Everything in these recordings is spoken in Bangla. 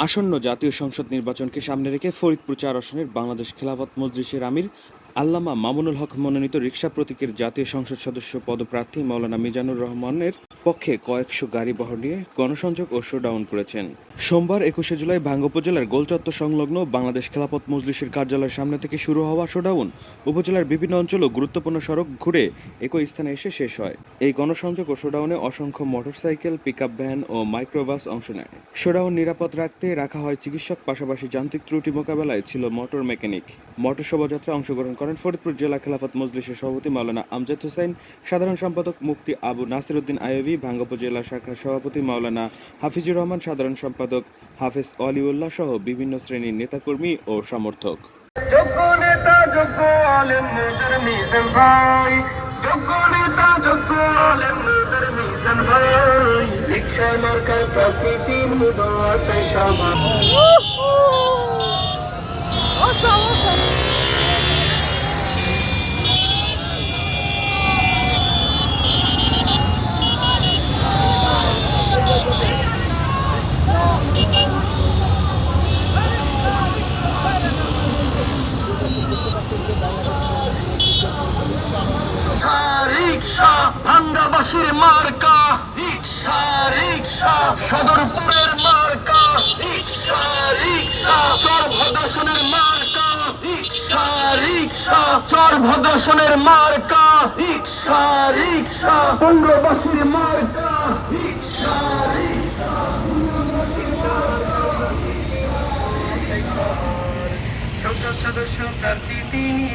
আসন্ন জাতীয় সংসদ নির্বাচনকে সামনে রেখে ফরিদপুর চার আসনের বাংলাদেশ খেলাফত মজলিসের আমির আল্লামা মামুনুল হক মনোনীত রিক্সা প্রতীকের জাতীয় সংসদ সদস্য পদপ্রার্থী মাওলানা মিজানুর রহমানের পক্ষে কয়েকশো গাড়ি বহর নিয়ে গণসংযোগ ও শোডাউন করেছেন। সোমবার একুশে জুলাই ভাঙ্গ উপজেলার গোলচত্বর সংলগ্ন বাংলাদেশ খেলাপথ মজলিসের কার্যালয়ের সামনে থেকে শুরু হওয়া শোডাউন উপজেলার বিভিন্ন অঞ্চল ও গুরুত্বপূর্ণ সড়ক ঘুরে একই স্থানে এসে শেষ হয়। এই গণসংযোগ ও শোডাউনে অসংখ্য মোটরসাইকেল, পিকআপ ভ্যান ও মাইক্রোবাস অংশ নেয়। শোডাউন নিরাপদ রাখতে রাখা হয় চিকিৎসক, পাশাপাশি যান্ত্রিক ত্রুটি মোকাবেলায় ছিল মোটর মেকানিক। মোটর শোভাযাত্রা অংশগ্রহণ করেন ফরিদপুর জেলা খেলাফত মজলিসের সভাপতি মাওলানা আমজাদ হোসেন সাধারণ সম্পাদক মুক্তি আবু নাসির উদ্দিন আয়বি ভাঙ্গ জেলা শাখার সভাপতি মাওলানা হাফিজুর রহমান সাধারণ সম্পাদক হাফেজ অলিউল্লাহ সহ বিভিন্ন শ্রেণির নেতাকর্মী ও সমর্থক। যোগ্য নেতা যোগ্য আলেম মোদের মিজান ভাই। যোগ্য নেতা যোগ্য আলেম মোদের মিজান ভাই। রিক্সা মার্কার প্রকৃতি মুদ আছে সবার Awesome, awesome. রিক্সা ভাঙ্গাবাসীর মার্কা, রিক্সা রিক্সা। সদরপুরের মার্কা, রিক্সা রিক্সা। চর ভদ্রসনের মার্কা, রিক্সা রিক্সা। চর ভদ্রসনের মার্কা, রিক্সা রিক্সা। পঙ্গবাসীর মার্কা, রিক্সা সংসদ সদস্য প্রার্থী তিনি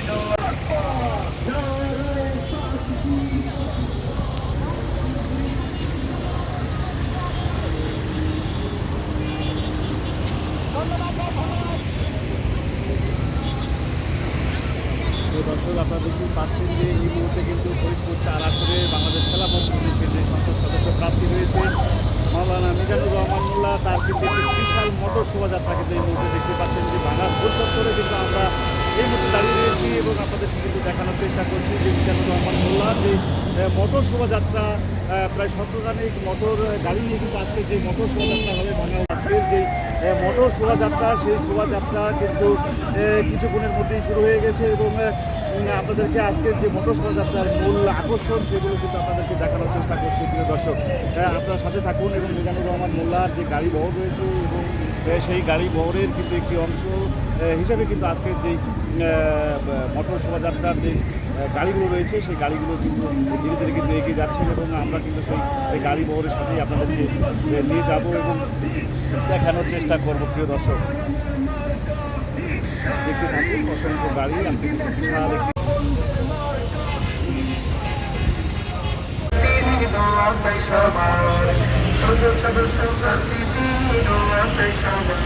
তো দর্শক, আপনারা দেখতেই পাচ্ছেন যে এই মুহূর্তে কিন্তু ফরিদপুর চার আসরে বাংলাদেশ খেলা মন্ত্রীদের যে সংসদ সদস্য প্রার্থী রয়েছে মৌলানা মিজানুর রহমান তার কিন্তু একটি বিশাল মোটর শোভাযাত্রা কিন্তু এই মুহূর্তে দেখতে পাচ্ছেন যে ভাঙার ভোর চত্বরে কিন্তু আমরা এই মুহূর্তে এবং আপনাদেরকে কিন্তু দেখানোর চেষ্টা করছি যে মিজানুর রহমান মোল্লা, যে মোটর শোভাযাত্রা প্রায় শতখানিক মোটর গাড়ি নিয়ে কিন্তু আজকে যে মোটর শোভাযাত্রা হবে ভাঙা আজকের যে মোটর শোভাযাত্রা, সেই শোভাযাত্রা কিন্তু কিছুক্ষণের মধ্যেই শুরু হয়ে গেছে এবং আপনাদেরকে আজকের যে মোটর শোভাযাত্রার মূল আকর্ষণ সেগুলো কিন্তু আপনাদেরকে দেখানোর চেষ্টা করছি প্রিয় দর্শক। আপনার সাথে থাকুন এবং মিজানুর রহমান মোল্লার যে গাড়ি বহর রয়েছে এবং সেই গাড়ি বহরের কিন্তু একটি অংশ হিসাবে কিন্তু আজকের যেই মোটর শোভাযাত্রার যে গাড়িগুলো রয়েছে সেই গাড়িগুলো কিন্তু ধীরে ধীরে কিন্তু এগিয়ে যাচ্ছেন এবং আমরা কিন্তু সেই গাড়ি বহরের সাথেই আপনাদেরকে নিয়ে যাব এবং দেখানোর চেষ্টা করব প্রিয় দর্শক দেখতে থাকুন অসংখ্য গাড়ি সংসদ সদস্য দোয়া চাই সবার